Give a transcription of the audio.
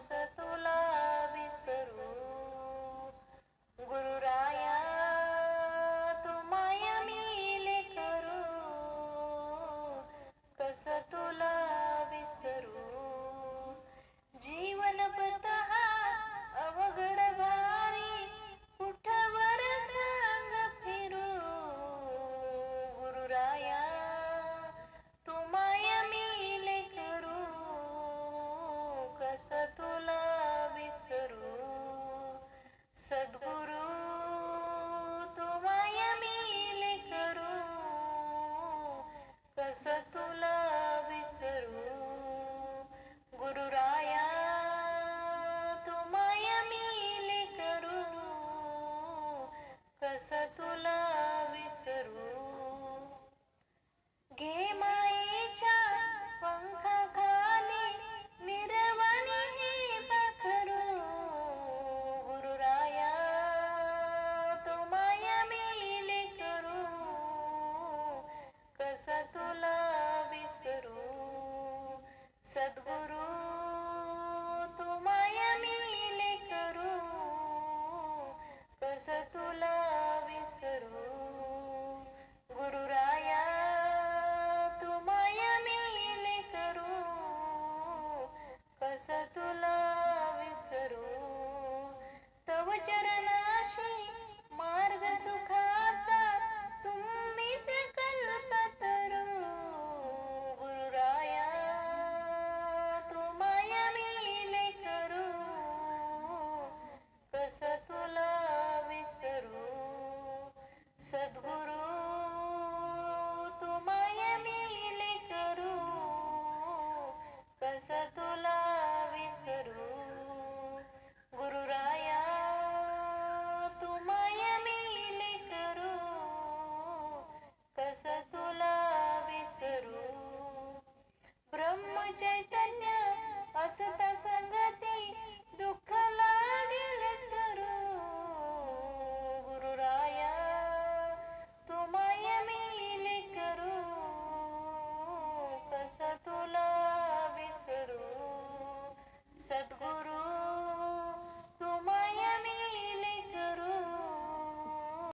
कसं तुला विसरू. गुरुराया तुम्हाला मी करू. कसं तुला कस तुला विसरू सद्गुरु तू मिल करू कस तुला विसरू गुरुराया तू मिल करू कस तुला तुला विसरू. सद्गुरु तू माया मिले करू कस तुला विसरू? गुरुराया तू माया मिले करू कस तुला विसरू? तव चरणाशी सद्गुरु तुम्हाय मिले करू कस तुला विसरू? गुरुराया तुम्हाय मिले करू कस तुला विसरू? ब्रह्मचैतन्य असता कस तुला विसरू सद्गुरु